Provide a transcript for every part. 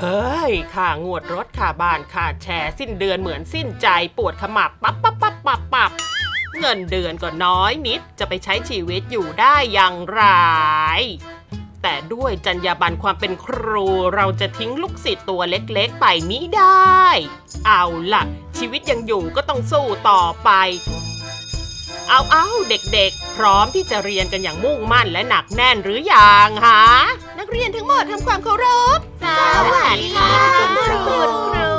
เฮ้ยค่างวดรถค่าบ้านค่าแชร์สิ้นเดือนเหมือนสิ้นใจปวดขมับปั๊บปั๊บปั๊บปั๊บปั๊บเงินเดือนก็น้อยนิดจะไปใช้ชีวิตอยู่ได้อย่างไร แต่ด้วยจรรยาบรรณความเป็นครูเราจะทิ้งลูกศิษย์ตัวเล็กๆไปมิได้ เอาล่ะ ชีวิตยังอยู่ก็ต้องสู้ต่อไป เอาเอาเด็กๆ พร้อมที่จะเรียนกันอย่างมุ่งมั่นและหนักแน่นหรืออยังฮะ กเรียนทั้งหมดทำความเคารพ สวัสดีค่ะคุณครูครู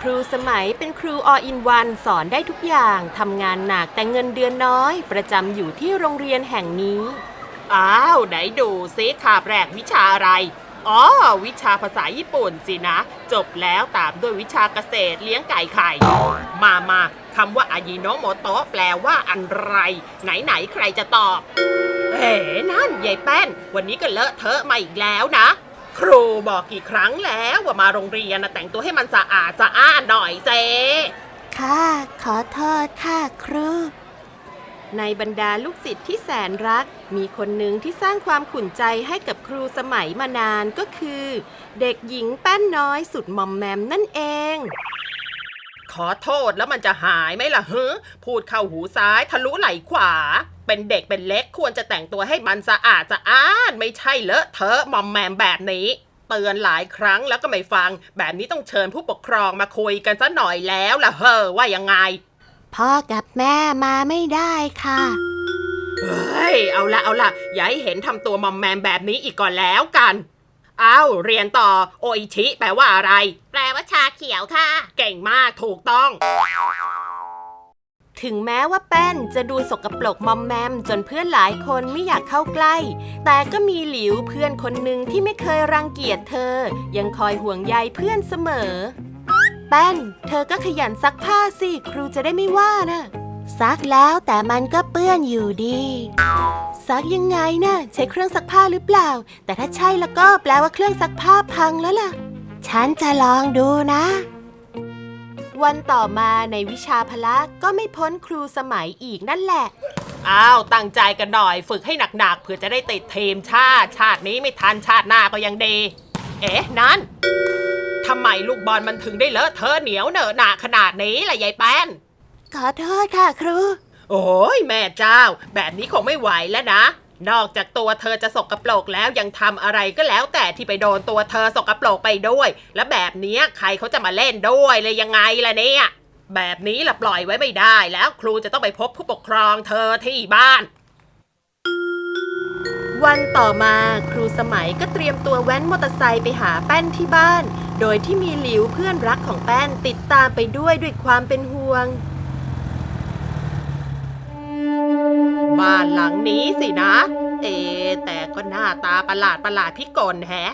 ครูสมัยเป็นครูออินวันสอนได้ทุกอย่างทำงานหนักแต่เงินเดือนน้อย ประจำอยู่ที่โรงเรียนแห่งนี้ อ้าว ไหนดูซิคาบแรกวิชาอะไร อ๋อ วิชาภาษาญี่ปุ่นสินะ จบแล้วตามด้วยวิชาเกษตรเลี้ยงไก่ไข่ มามา คำว่าอายิโนโมโตะแปลว่าอะไรไหนไหนๆใครจะตอบเอ๋นั่นยายแป้น วันนี้ก็เลอะเทอะมาอีกแล้วนะ ครูบอกกี่ครั้งแล้วว่ามาโรงเรียนนะแต่งตัวให้มันสะอาดสะอ้านหน่อยเจค่ะ ขอโทษค่ะครู ในบรรดาลูกศิษย์ที่แสนรัก มีคนหนึ่งที่สร้างความขุ่นใจให้กับครูสมัยมานานก็คือ เด็กหญิงแป้นน้อยสุดมอมแมมนั่นเอง ขอโทษแล้วมันจะหายไหมล่ะฮึพูดเข้าหูซ้ายทะลุไหล่ขวา เป็นเด็กเป็นเล็กควรจะแต่งตัวให้มันสะอาดสะอ้านไม่ใช่เลอะเทอะมอมแมมแบบนี้เตือนหลายครั้งแล้วก็ไม่ฟัง แบบนี้ต้องเชิญผู้ปกครองมาคุยกันซะหน่อยแล้วล่ะเฮ้อว่ายังไง พ่อกับแม่มาไม่ได้ค่ะ เฮ้ย เอาละเอาละอย่าให้เห็นทำตัวมอมแมมแบบนี้อีกก่อนแล้วกันเอาเรียนต่อ โออิชิ แปลว่าอะไร แปลว่าชาเขียวค่ะ เก่งมากถูกต้อง ถึงแม้ว่าแป้นจะดูสกปรกมอมแมมจนเพื่อนหลายคนไม่อยากเข้าใกล้ แต่ก็มีหลิวเพื่อนคนหนึ่งที่ไม่เคยรังเกียจเธอ ยังคอยห่วงใยเพื่อนเสมอ แป้น เธอก็ขยันซักผ้าสิ ครูจะได้ไม่ว่านะ ซักแล้วแต่มันก็เปื้อนอยู่ดี ซักยังไงนะ่ะใช้เครื่องซักผ้าหรือเปล่า แต่ถ้าใช่แล้วก็แปลว่าเครื่องซักผ้าพังแล้วล่ะ ฉันจะลองดูนะ วันต่อมาในวิชาพละก็ไม่พ้นครูสมัยอีกนั่นแหละ อ้าว ตั้งใจกันหน่อยฝึกให้หนักๆเพื่อจะได้ติดทีมชาติ ชาตินี้ไม่ทันชาติหน้าก็ยังดี เอ๊ะ นั่นทำไมลูกบอลมันถึงได้เลอะเทอะเหนียวเหนอะหนาขนาดนี้ล่ะยายแป้น ขอโทษค่ะครู โอ้ยแม่เจ้า แบบนี้คงไม่ไหวแล้วนะ นอกจากตัวเธอจะสกรปรกแล้วยังทำอะไรก็แล้ว แต่ที่ไปโดนตัวเธอสกรปรกไปด้วย และแบบเนี้ยใครเขาจะมาเล่นด้วยเลยยังไงล่ะเนี่ย แบบนี้ล่ะปล่อยไว้ไม่ได้ แล้วครูจะต้องไปพบผู้ปกครองเธอที่บ้าน วันต่อมาครูสมัยก็เตรียมตัวแว้นมอเตอร์ไซค์ไปหาแป้นที่บ้าน โดยที่มีหลิวเพื่อนรักของแป้นติดตามไปด้วยด้วยความเป็นห่วง บ้านหลังนี้สินะ เอะแต่ก็หน้าตาประหลาดประหลาดพิกลแฮะ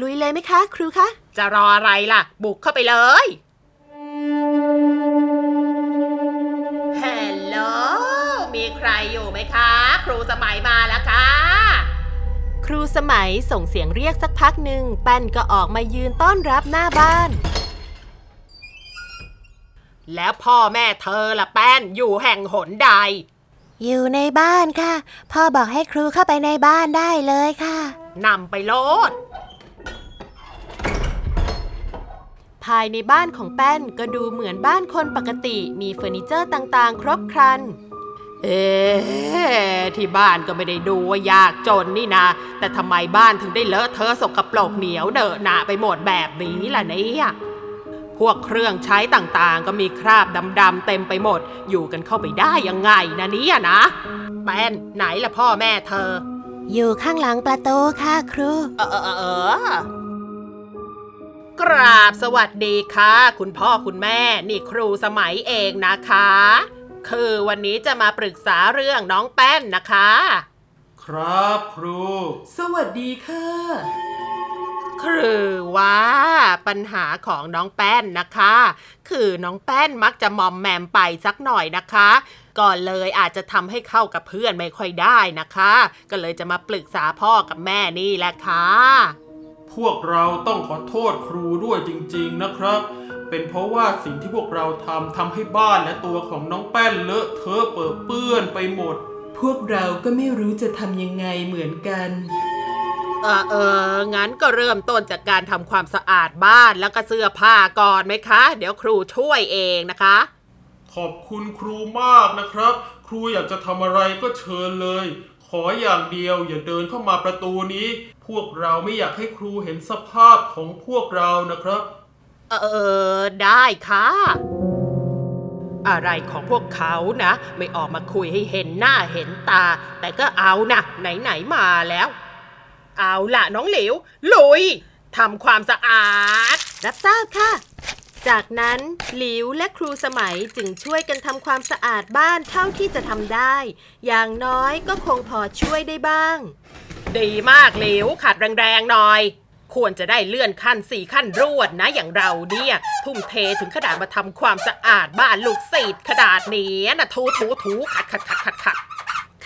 ลุยเลยไหมคะ ครูคะ จะรออะไรล่ะ บุกเข้าไปเลยฮัลโหลมีใครอยู่ไหมคะ ครูสมัยมาแล้วค่ะ ครูสมัยส่งเสียงเรียกสักพักหนึ่งแป้นก็ออกมายืนต้อนรับหน้าบ้าน แล้วพ่อแม่เธอละแป้นอยู่แห่งหนใด อยู่ในบ้านค่ะ พ่อบอกให้ครูเข้าไปในบ้านได้เลยค่ะ นำไปโลด ภายในบ้านของแป้นก็ดูเหมือนบ้านคนปกติ มีเฟอร์นิเจอร์ต่างๆ ครบครัน เอ๊ะที่บ้านก็ไม่ได้ดูว่ายากจนนี่นะ แต่ทำไมบ้านถึงได้เลอะเทอะสกปรกเหนียวเดอะหนาไปหมดแบบนี้ล่ะเนี่ย พวกเครื่องใช้ต่างๆ ก็มีคราบดำๆเต็มไปหมด อยู่กันเข้าไปได้ยังไงนะเนี่ยนะแป้นไหนล่ะพ่อแม่เธอ อยู่ข้างหลังประตูค่ะครู เออเออเออเออกราบสวัสดีค่ะ คุณพ่อคุณแม่ นี่ครูสมัยเองนะคะ คือวันนี้จะมาปรึกษาเรื่องน้องแป้นนะคะ ครับครู สวัสดีค่ะ คือว่าปัญหาของน้องแป้นนะคะ คือน้องแป้นมักจะมอมแมมไปสักหน่อยนะคะก็เลยอาจจะทำให้เข้ากับเพื่อนไม่ค่อยได้นะคะ ก็เลยจะมาปรึกษาพ่อกับแม่นี่แหละค่ะ พวกเราต้องขอโทษครูด้วยจริงๆนะครับ เป็นเพราะว่าสิ่งที่พวกเราทำทำให้บ้านและตัวของน้องแป้นเลอะเทอะเปื้อนเปื้อนไปหมดพพวกเราก็ไม่รู้จะทำยังไงเหมือนกัน เออเอองั้นก็เริ่มต้นจากการทำความสะอาดบ้านแล้วก็เสื้อผ้าก่อนไหมคะ เดี๋ยวครูช่วยเองนะคะ ขอบคุณครูมากนะครับ ครูอยากจะทำอะไรก็เชิญเลย ขออย่างเดียวอย่าเดินเข้ามาประตูนี้ พวกเราไม่อยากให้ครูเห็นสภาพของพวกเรานะครับ เออ ได้ค่ะ อะไรของพวกเขานะ ไม่ออกมาคุยให้เห็นหน้าเห็นตา แต่ก็เอานะไหนๆมาแล้ว เอาล่ะน้องหลิวลุยทำความสะอาด รับทราบค่ะ จากนั้นหลิวและครูสมัยจึงช่วยกันทำความสะอาดบ้านเท่าที่จะทำได้ อย่างน้อยก็คงพอช่วยได้บ้าง ดีมากหลิวขัดแรงๆหน่อย ควรจะได้เลื่อนขั้นสี่ขั้นรวดนะอย่างเราเนี่ย ทุ่มเทถึงขนาดมาทำความสะอาดบ้านลูกศิษย์ขนาดนี้นะถูถูถูขัดขัดขัดขัดขัด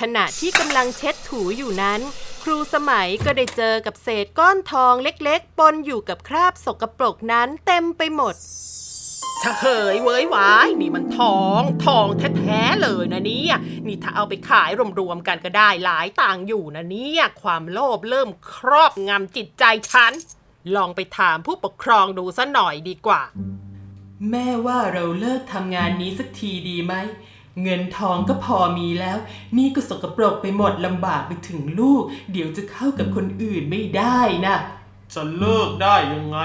ขณะที่กำลังเช็ดถูอยู่นั้น ครูสมัยก็ได้เจอกับเศษก้อนทองเล็กๆ ปนอยู่กับคราบสกปรกนั้นเต็มไปหมดเฉยเว้ยหวายนี่มันทองทองแท้ๆเลยนะเนี่ยนี่ถ้าเอาไปขายรวมๆกันก็ได้หลายต่างค์อยู่นะเนี่ยความโลภเริ่มครอบงำจิตใจฉัน ลองไปถามผู้ปกครองดูซะหน่อยดีกว่า แม่ว่าเราเลิกทำงานนี้สักทีดีไหม เงินทองก็พอมีแล้ว นี่ก็สกปรกไปหมดลำบากไปถึงลูก เดี๋ยวจะเข้ากับคนอื่นไม่ได้นะจะเลิกได้ยังไง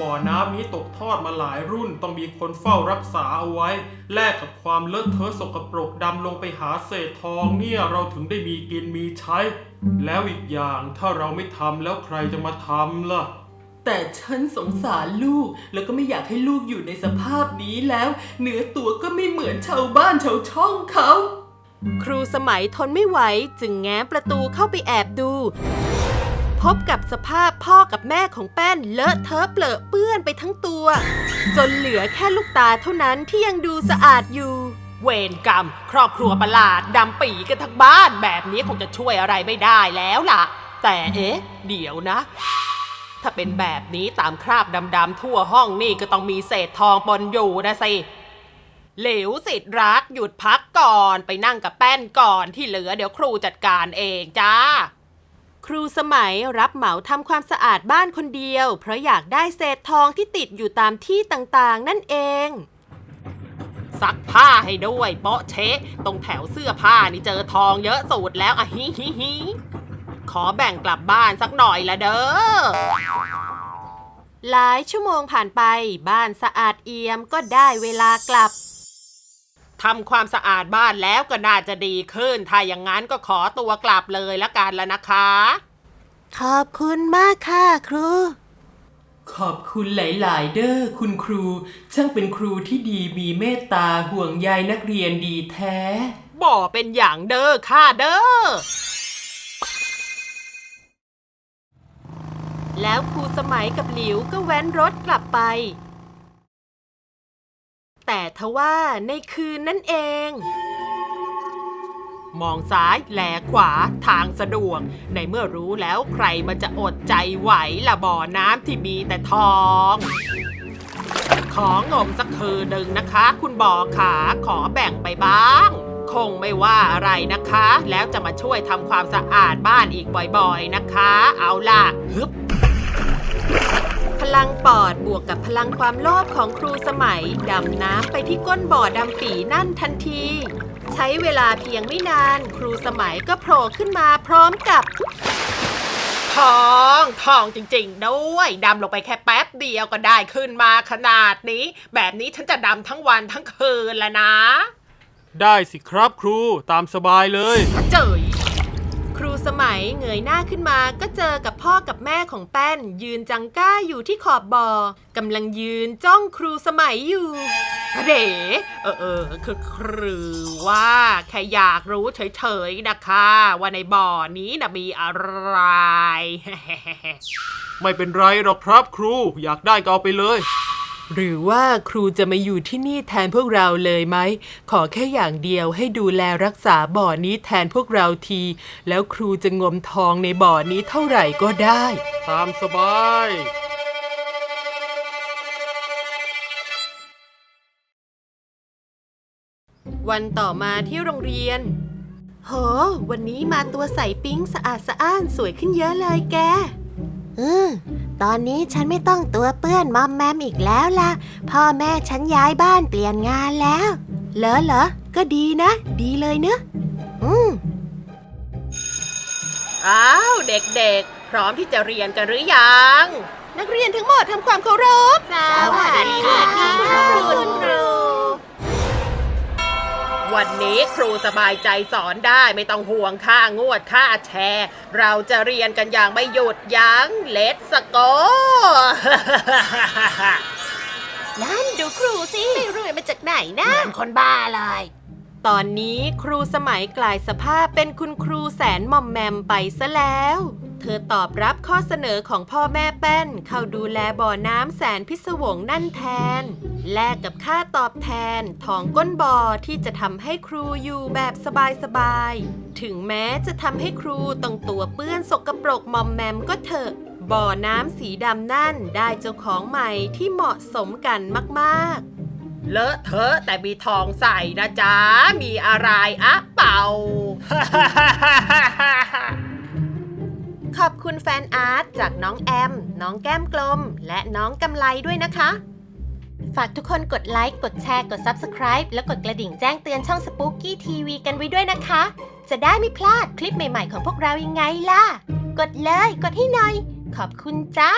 บ่อน้ำนี้ตกทอดมาหลายรุ่นต้องมีคนเฝ้ารักษาเอาไว้ แลกกับความเลอะเทอะสกปรกดำลงไปหาเศษทองเนี่ยเราถึงได้มีกินมีใช้ แล้วอีกอย่างถ้าเราไม่ทำแล้วใครจะมาทำล่ะ แต่ฉันสงสารลูกแล้วก็ไม่อยากให้ลูกอยู่ในสภาพนี้แล้ว เนื้อตัวก็ไม่เหมือนชาวบ้านชาวช่องเขา ครูสมัยทนไม่ไหวจึงแง้มประตูเข้าไปแอบดู พบกับสภาพพ่อกับแม่ของแป้นเลอะเทอะเปลอะเปื้อนไปทั้งตัว จนเหลือแค่ลูกตาเท่านั้นที่ยังดูสะอาดอยู่ เวรกรรม ครอบครัวประหลาดดำปีกันทั้งบ้านแบบนี้คงจะช่วยอะไรไม่ได้แล้วล่ะ แต่เอ๊ะ เดี๋ยวนะ ถ้าเป็นแบบนี้ตามคราบดำๆทั่วห้องนี่ก็ต้องมีเศษทองปนอยู่นะสิเหลวสิทธิ์รักหยุดพักก่อนไปนั่งกับแป้นก่อนที่เหลือเดี๋ยวครูจัดการเองจ้า ครูสมัยรับเหมาทำความสะอาดบ้านคนเดียว เพราะอยากได้เศษทองที่ติดอยู่ตามที่ต่างๆ นั่นเอง ซักผ้าให้ด้วยโป๊ะเชะตรงแถวเสื้อผ้านี่เจอทองเยอะสุดแล้วอะฮิฮิฮิ ขอแบ่งกลับบ้านสักหน่อยละเด้อ หลายชั่วโมงผ่านไป บ้านสะอาดเอี่ยมก็ได้เวลากลับทำความสะอาดบ้านแล้วก็น่าจะดีขึ้น ถ้าอย่างนั้นก็ขอตัวกลับเลยละกันละนะคะ ขอบคุณมากค่ะครู ขอบคุณหลาย ๆ เด้อคุณครู ช่างเป็นครูที่ดีมีเมตตาห่วงใยนักเรียนดีแท้ บ่เป็นอย่างเด้อค่ะเด้อ แล้วครูสมัยกับหลิวก็แว้นรถกลับไป แต่ทว่าในคืนนั่นเอง มองซ้ายแลขวาทางสะดวก ในเมื่อรู้แล้วใครมันจะอดใจไหวละบ่อน้ำที่มีแต่ทองของงมสักคืนหนึ่งนะคะ คุณบ่อขาขอแบ่งไปบ้าง คงไม่ว่าอะไรนะคะ แล้วจะมาช่วยทำความสะอาดบ้านอีกบ่อยๆนะคะ เอาล่ะฮึบ พลังปอดบวกกับพลังความโลภของครูสมัย ดำน้ำไปที่ก้นบ่อดำปีนั่นทันที ใช้เวลาเพียงไม่นาน ครูสมัยก็โผล่ขึ้นมาพร้อมกับทองทองจริงๆด้วยดำลงไปแค่แป๊บเดียวก็ได้ขึ้นมาขนาดนี้ แบบนี้ฉันจะดำทั้งวันทั้งคืนแล้วนะ ได้สิครับครูตามสบายเลย เจยครู สมัยเงยหน้าขึ้นมาก็เจอกับพ่อกับแม่ของแป้น ยืนจังก้าอยู่ที่ขอบบ่อกำลังยืนจ้องครูสมัยอยู่เด๋เออเออคือคือว่าแค่อยากรู้เฉยๆนะคะ ว่าในบ่อนี้นะมีอะไร ไม่เป็นไรหรอกครับครูอยากได้ก็เอาไปเลย หรือว่าครูจะมาอยู่ที่นี่แทนพวกเราเลยไหม ขอแค่อย่างเดียวให้ดูแลรักษาบ่อนี้แทนพวกเราที แล้วครูจะงมทองในบ่อนี้เท่าไหร่ก็ได้ ตามสบายวันต่อมาที่โรงเรียน โห วันนี้มาตัวใสปิ๊งสะอาดสะอ้านสวยขึ้นเยอะเลยแกอืม ตอนนี้ฉันไม่ต้องตัวเปื้อนมอมแมมอีกแล้วล่ะ พ่อแม่ฉันย้ายบ้านเปลี่ยนงานแล้ว เหรอเหรอ ก็ดีนะ ดีเลยเนอะอืมอ้าว เด็กๆ พร้อมที่จะเรียนกันหรือยัง นักเรียนทั้งหมดทำความเคารพ สวัสดีค่ะคุณครู วันนี้ครูสบายใจสอนได้ไม่ต้องห่วงค่างวดค่าแชร์ เราจะเรียนกันอย่างไม่หยุดยัง้งเลตสโกนั่นดูครูสิ ไม่รู้มาจากไหนนะเหมือนคนบ้าเลย ตอนนี้ครูสมัยกลายสภาพเป็นคุณครูแสนหม่อมแมมไปซะแล้ว เธอตอบรับข้อเสนอของพ่อแม่แป้น เข้าดูแลบ่อน้ำแสนพิศวงนั่นแทน แลกกับค่าตอบแทนทองก้นบ่อที่จะทำให้ครูอยู่แบบสบายๆ ถึงแม้จะทำให้ครูต้องตัวเปื้อนสกปรกหมอมแมมก็เถอะบ่อน้ำสีดำนั่นได้เจ้าของใหม่ที่เหมาะสมกันมากๆ เลอะเทอะแต่มีทองใส่นะจ๊ะ มีอะไรอะเป่า ขอบคุณแฟนอาร์ตจากน้องแอม น้องแก้มกลม และน้องกำไลด้วยนะคะ ฝากทุกคนกดไลค์ กดแชร์ กด Subscribe แล้วกดกระดิ่งแจ้งเตือนช่อง Spooky TV กันไว้ด้วยนะคะ จะได้ไม่พลาดคลิปใหม่ๆของพวกเรายังไงล่ะ กดเลย กดให้หน่อย ขอบคุณจ้า